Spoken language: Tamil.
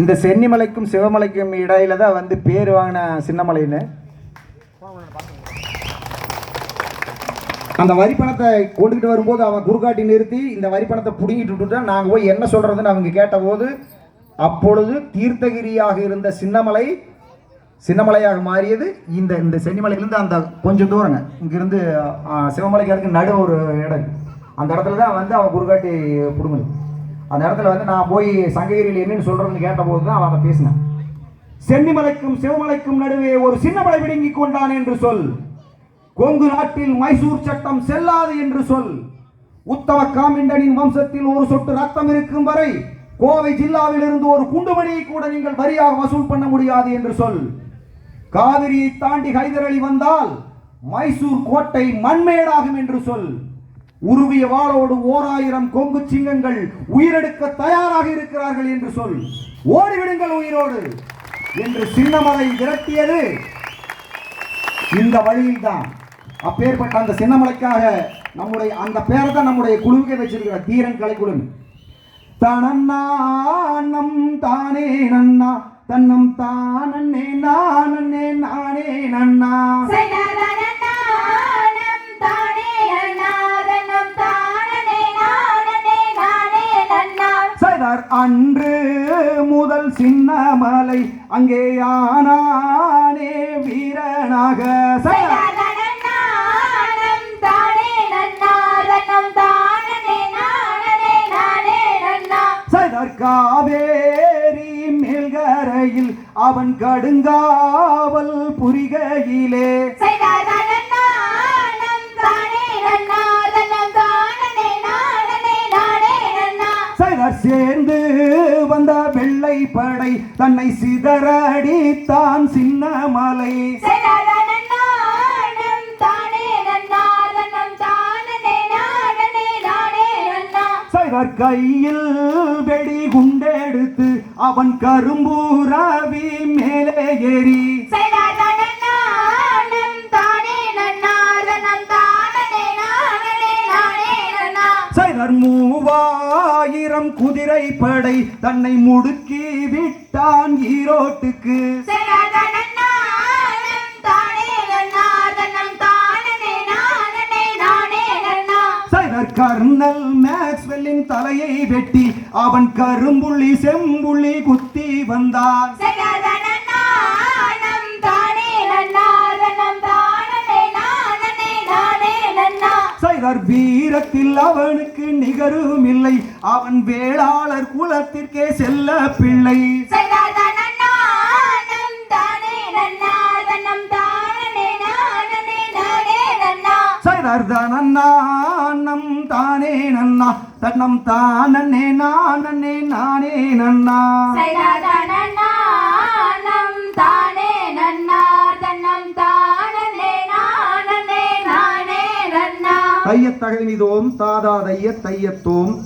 இந்த சென்னிமலைக்கும் சிவமலைக்கும் இடையில தான் வந்து பேர் வாங்கின சின்னமலைன்னு. அந்த வரி பணத்தை கொண்டுகிட்டு வரும்போது அவன் குறுக்காட்டி நிறுத்தி இந்த வரி பணத்தை பிடுங்கிட்டு விட்டுட்டா நாங்கள் போய் என்ன சொல்றதுன்னு அவங்க கேட்டபோது அப்பொழுது தீர்த்தகிரியாக இருந்த சின்னமலை சின்னமலையாக மாறியது. இந்த இந்த சென்னிமலையிலேருந்து அந்த கொஞ்சம் தூரங்க. இங்கிருந்து சிவமலைக்கு அதுக்கு நடு ஒரு இடம். அந்த இடத்துல தான் வந்து அவன் குறுக்காட்டி பிடுங்குது அந்த இடத்துல வந்து நான் போய் சங்ககிரியில் என்னன்னு சொல்கிறேன்னு கேட்டபோது தான் அவன் அதை பேசினேன். சென்னிமலைக்கும் சிவமலைக்கும் நடுவே ஒரு சின்னமலை விடுங்கி கொண்டான் என்று சொல். கொங்கு நாட்டில் மைசூர் சட்டம் செல்லாது என்று சொல். உத்தம காமிண்டனின் வம்சத்தில் ஒரு சொட்டு ரத்தம் இருக்கும் வரை கோவை ஜில்லாவில் இருந்து ஒரு குண்டுமணியை கூட நீங்கள் வரியாக வசூல் பண்ண முடியாது என்று சொல். காவிரியை தாண்டி ஹைதர் அலி வந்தால் மைசூர் கோட்டை மண்மேடாகும் என்று சொல். உருவிய வாளோடு ஓர் ஆயிரம் கொங்கு சிங்கங்கள் உயிரெடுக்க தயாராக இருக்கிறார்கள் என்று சொல். ஓடிவிடுங்கள் உயிரோடு என்று சின்னமலை விரட்டியது. இந்த வழியில்தான். அப்பேற்பட்ட அந்த சின்னமலைக்காக நம்முடைய அந்த பேரை தான் நம்முடைய குழுவுக்கே வச்சிருக்கிற தீரன் கலைக்குழு தனன்னா தானே நன்னா தன்னம் தானே நானே அன்று முதல் சின்னமலை அங்கே ஆனானே வீரனாக காவேரி மேல்கரையில் அவன் கடுங்காவல் புரிகையிலே. சேர்ந்து வந்த வெள்ளை படை தன்னை சிதறடித்தான் சின்ன மலை. கையில் வெடி குண்டெடுத்து அவன் கரும்பூராவி மேலே ஏறி. மூவா ஆயிரம் குதிரை படை தன்னை முடுக்கி விட்டான் ஈரோட்டுக்கு. கர்னல் மேக்ஸ்வெல்லின் தலையை வெட்டி அவன் கரும்புள்ளி செம்புள்ளி குத்தி வந்தான். சைவர் வீரத்தில் அவனுக்கு நிகரும் இல்லை அவன் வேளாளர் குலத்திற்கே செல்ல பிள்ளை. சைனதனநானம் தானே நன்னாதனம் தானனே நானனே நானே நன்னா சைவர் தனநானம் தானே நன்னா தன்னம் தானே நானே நானே நன்னா நானனே தையத் மீதோம் தாதா தைய தையத்தோம்.